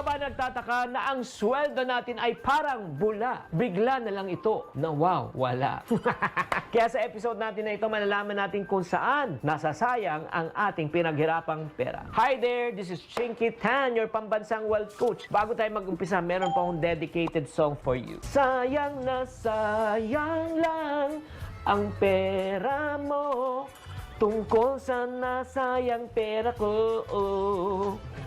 ka ba nagtataka na ang sweldo natin ay parang bula? Bigla na lang ito na wow, wala. Kaya sa episode natin na ito, malalaman natin kung saan nasasayang ang ating pinaghirapang pera. Hi there, this is Chinky Tan, your pambansang wealth coach. Bago tayo mag-umpisa, meron pa akong dedicated song for you. Sayang na sayang lang ang pera mo Tungkol sa nasayang pera ko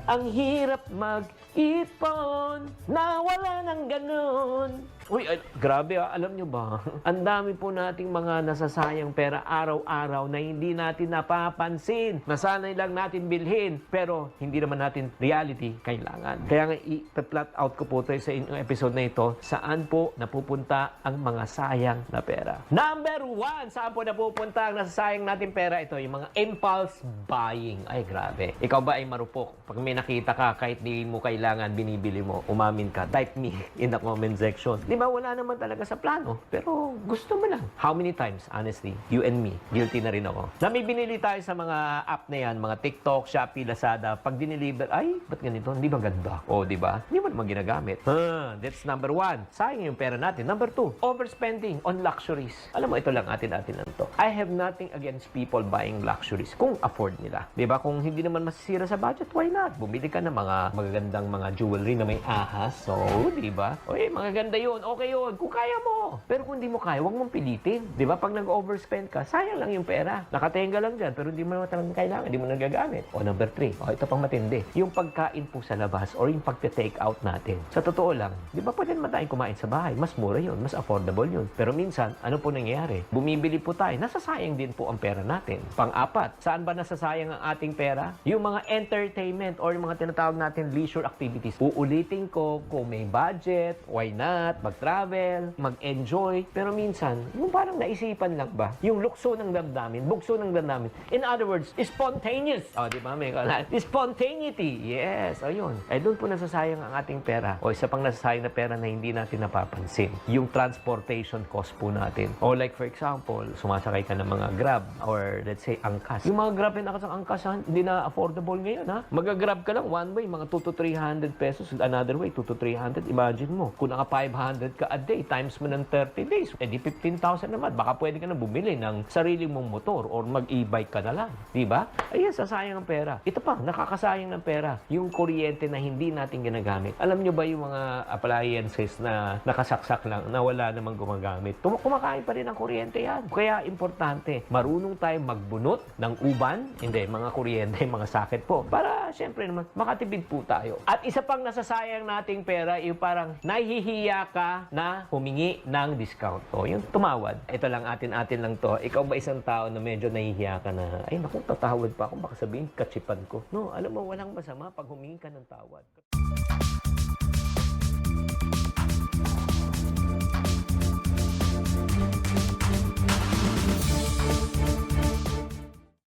Ang hirap mag-ipon Nawala ng ganun Uy, ay, grabe ah, alam nyo ba? Ang dami po nating mga nasasayang pera araw-araw na hindi natin napapansin. Nasanay lang natin bilhin, pero hindi naman natin reality kailangan. Kaya nga i-plot out ko po tayo sa inyong episode na ito, saan po napupunta ang mga sayang na pera. Number one, saan po napupunta ang nasasayang natin pera? Ito, yung mga impulse buying. Ay, grabe. Ikaw ba ay marupok? Pag may nakita ka, kahit di mo kailangan, binibili mo, umamin ka, type me in the comment section. Di ba, wala naman talaga sa plano. Pero gusto mo lang. How many times, honestly, you and me, guilty na rin ako. Na may binili tayo sa mga app na yan, mga TikTok, Shopee, Lazada, pag diniliver, ay, ba't ganito? Hindi ba ganda? O, di ba? Hindi mo naman ginagamit. Huh, that's number one. Sayang yung pera natin. Number two, overspending on luxuries. Alam mo, ito lang atin-atin lang to. I have nothing against people buying luxuries kung afford nila. Di ba? Kung hindi naman masisira sa budget, why not? Bumili ka ng mga magagandang mga jewelry na may ahas. So, di ba? Oy, magaganda yun. Okay yun. Kung kaya mo. Pero kung hindi mo kaya, huwag mong pilitin. Di ba? Pag nag-overspend ka, sayang lang yung pera. Nakatenga lang dyan, pero hindi mo naman talagang kailangan. Hindi mo nagagamit. O, number three. O, ito pang matindi. Yung pagkain po sa labas or yung pagte-take out natin. Sa totoo lang, di ba pwede naman tayong kumain sa bahay? Mas mura yun. Mas affordable yun. Pero minsan, ano po nangyayari? Bumibili po tayo. Nasasayang din po ang pera natin. Pang-apat, saan ba nasasayang ang ating pera? Yung mga entertainment or yung mga tinatawag natin leisure activities. Uulitin ko, kung may budget, why not? Mag-travel, mag-enjoy. Pero minsan, yung parang naisipan lang ba? Yung lukso ng damdamin, bugso ng damdamin. In other words, spontaneous. O, di ba? May kalat. Spontaneity. Yes, ayun. Ay, doon po nasasayang ang ating pera. O, isa pang nasasayang na pera na hindi natin napapansin. Yung transportation cost po natin. O, like for example, sumasakay ka ng mga Grab or let's say angkas. Yung mga Grab na nakasang angkas, ha, hindi na affordable ngayon, ha? Mag-grab ka lang one way, mga 2 to 300 pesos. Another way, 2 to 300. Imagine mo, kung naka 500 ka a day, times mo ng 30 days, edi 15,000 naman. Baka pwede ka na bumili ng sarili mong motor or mag-e-bike ka na lang. Di ba? Ayun, sasayang ang pera. Ito pa, nakakasayang ng pera. Yung kuryente na hindi natin ginagamit. Alam nyo ba yung mga appliances na nakasaksak lang, na wala namang gumagamit? Tum- kumakain pa rin ang kuryente yan. Kaya importante, marunong tayo magbunot ng uban, hindi, mga kuryente, mga sakit po. Para, syempre naman, makatipid po tayo. At isa pang nasasayang nating pera, yung parang nahihiya ka na humingi ng discount. O, yung tumawad. Ito lang, atin-atin lang to. Ikaw ba isang tao na medyo nahihiya ka na, ay naku, tatawad pa ako, baka sabihin, katsipan ko. No, alam mo, walang masama pag humingi ka ng tawad.